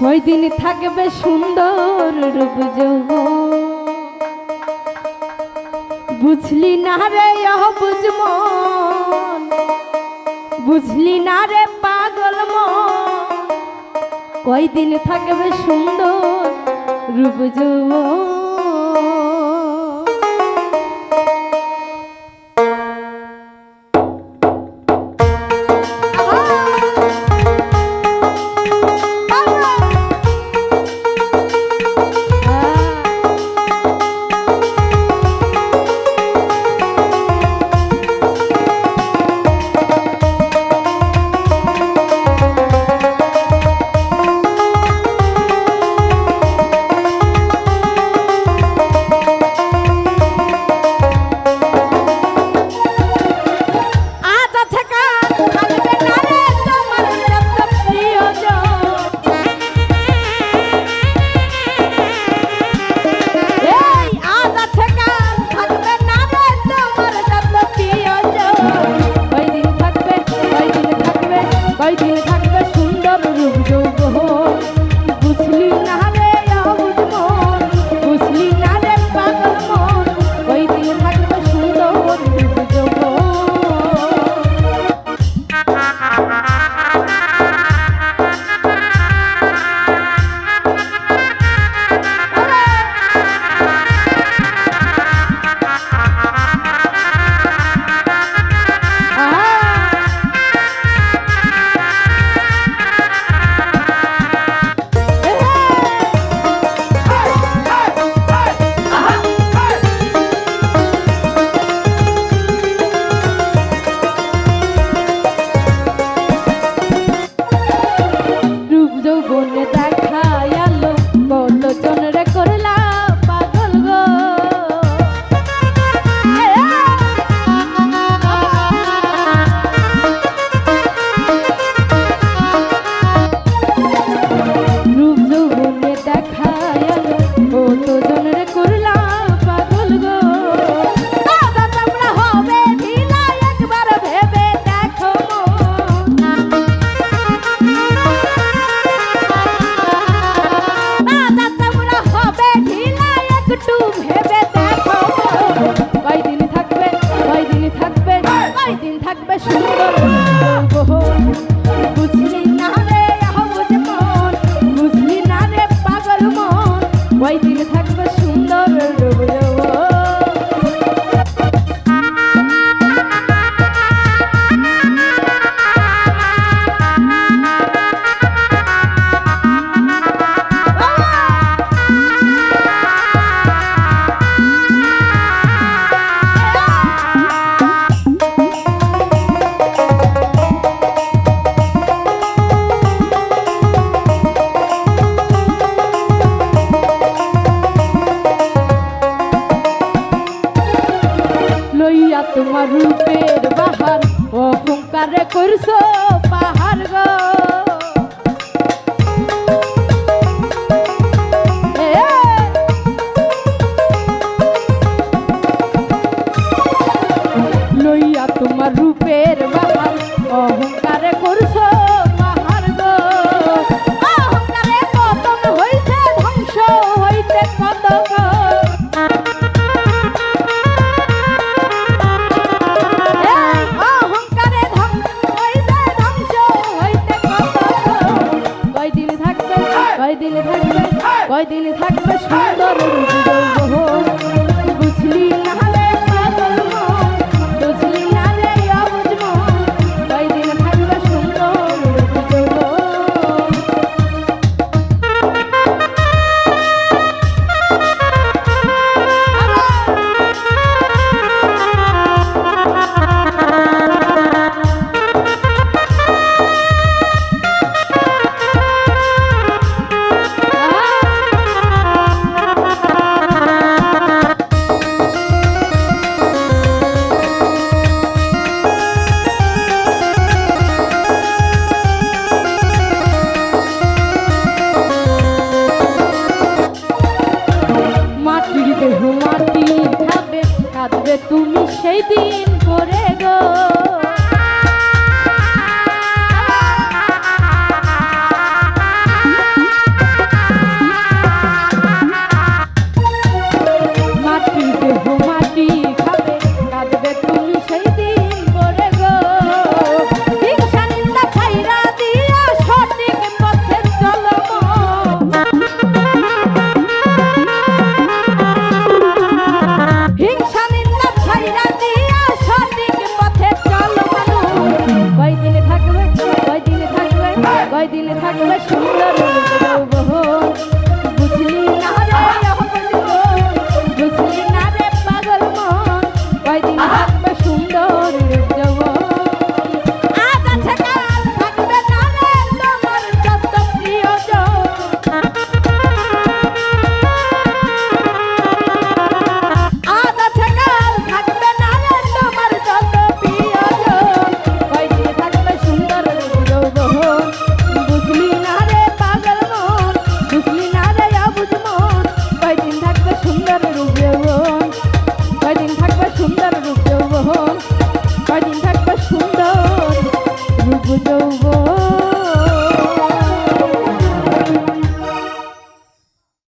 কয়দিন থাকবে সুন্দর রূপ যোগ বুঝলি না রে বুঝম বুঝলি না রে পাগল কয়দিন থাকবে সুন্দর রূপ যোগ থাকবে সুন্দর। তোমার রূপের বাহার অহংকার করছ পাহাড় গো। কয় দিলে থাকবে সুন্দর ঘুমাতি খাবে খাবে তুমি সেই দিন করে গো। কয়দিন থাকবে সুন্দর রূপ